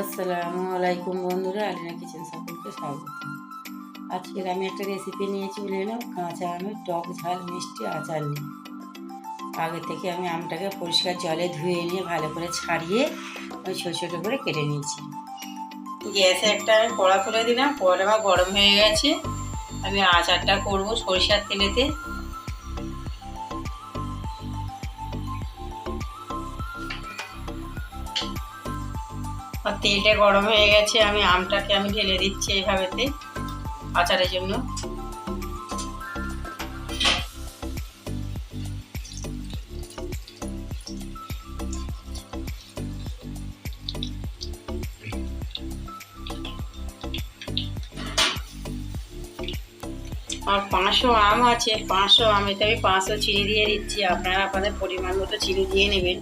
আসসালামু আলাইকুম বন্ধুরা, আলিনা কিচেন সকলকে স্বাগত। আজকের আমি একটা রেসিপি নিয়ে চলে এলাম কাঁচা আমের টক ঝাল, মিষ্টি আচার নিয়ে। আগে থেকে আমি আমটাকে পরিষ্কার জলে ধুয়ে নিয়ে ভালো করে ছাড়িয়ে ওই ছোটো ছোটো করে কেটে নিয়েছি। গ্যাসে একটা আমি কড়া তুলে দিলাম আমার গরম হয়ে গেছে। আমি আচারটা করব সরিষার তেলেতে। আর তেলটা গরম হয়ে গেছে, আমি আমটাকে আমি ঢেলে দিচ্ছি এইভাবেতে আচারের জন্য। আর পাঁচশো আম আছে, পাঁচশো আমেতে আমি পাঁচশো চিনি দিয়ে দিচ্ছি, আপনারা আপনাদের পরিমাণ মতো চিনি দিয়ে নেবেন।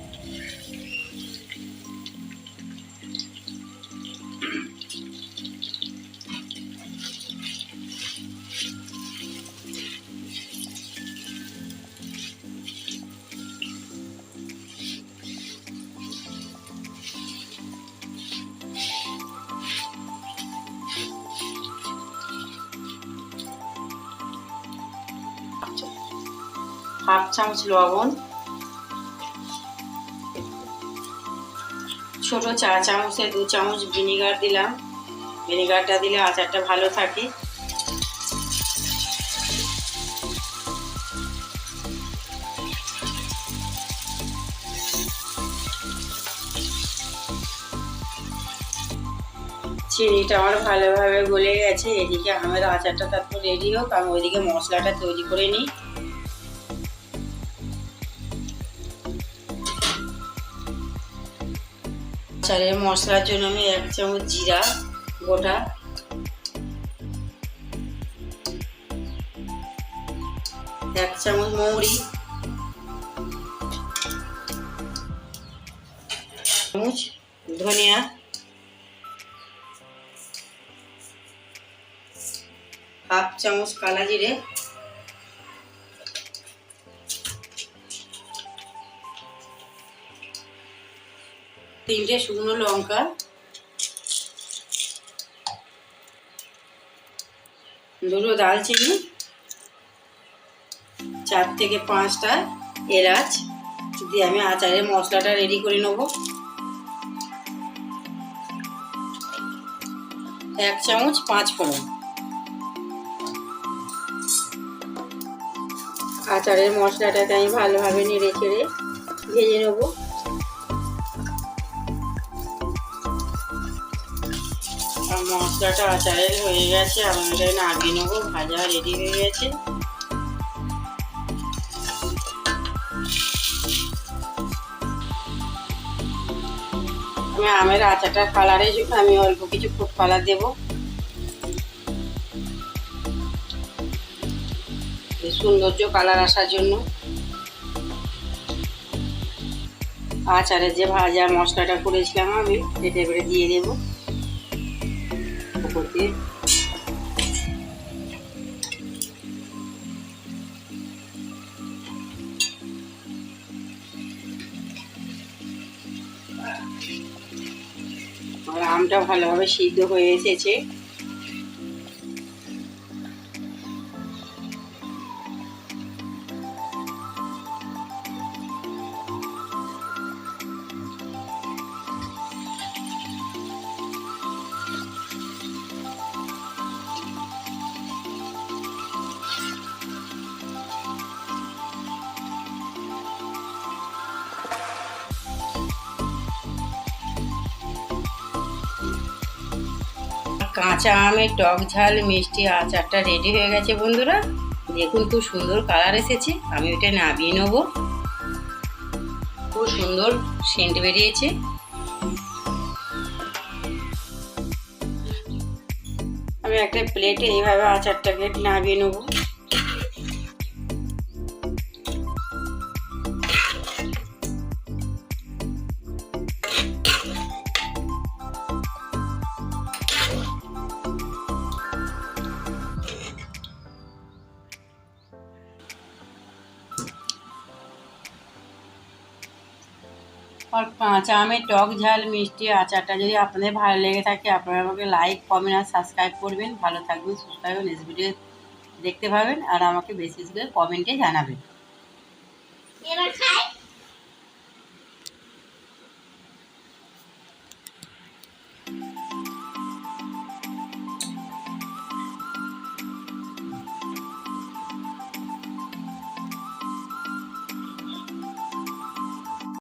হাফ চামচ লবণ। ছোট চা চামচে দু চামচ ভিনিগার দিলাম। ভিনিগারটা দিলে আচারটা ভালো থাকে। চিনিটা আমার ভালোভাবে গলে গেছে। এদিকে আমের আচারটা তারপর রেডি হোক, আমি ওইদিকে মশলাটা তৈরি করে নিই। আচারের মশলার জন্য আমি এক চামচ জিরা গোটা। এক চামচ মৌরি। চামচ ধনিয়া। হাফ চামচ কালা জিরে। তিনটে শুকনো লঙ্কা। দুটো দালচিনি চার থেকে পাঁচটা এলাচ। দিয়ে আমি আচারের মশলাটা রেডি করে নেব। এক চামচ পাঁচ ফোড়ন আচারের মশলাটাকে আমি ভালোভাবে নেড়ে চেড়ে ভেজে নেব। আর মশলাটা আচারের হয়ে গেছে, আমি এটা নামিয়ে নেব, ভাজা রেডি হয়ে গেছে। আমি আমের আচারটা কালারের জন্য আমি অল্প কিছু ফুড কালার দেবো। সৌন্দর্য, কালার আসার জন্য। আচারের যে ভাজা মশলাটা করেছিলাম আমি সেটা এবারে দিয়ে দেবো। উপর দিয়ে। আর আমটা ভালোভাবে সিদ্ধ হয়ে এসেছে। কাঁচা আমের টক ঝাল, মিষ্টি আচারটা রেডি হয়ে গেছে বন্ধুরা। দেখুন খুব সুন্দর কালার এসেছে, আমি ওটা নামিয়ে নেব। খুব সুন্দর সেন্ট বেরিয়েছে। আমি একটা প্লেটে এইভাবে আচারটাকে নামিয়ে নেব। আর কাঁচা আমের টক ঝাল মিষ্টি আচারটা যদি আপনাদের ভালো লেগে থাকে, আপনারা আমাকে লাইক কমেন্ট আর সাবস্ক্রাইব করবেন। ভালো থাকবেন, সুস্থ থাকবেন নেক্সট ভিডিও দেখতে পাবেন। আর আমাকে বেশি করে কমেন্টে জানাবেন। এবার খাই।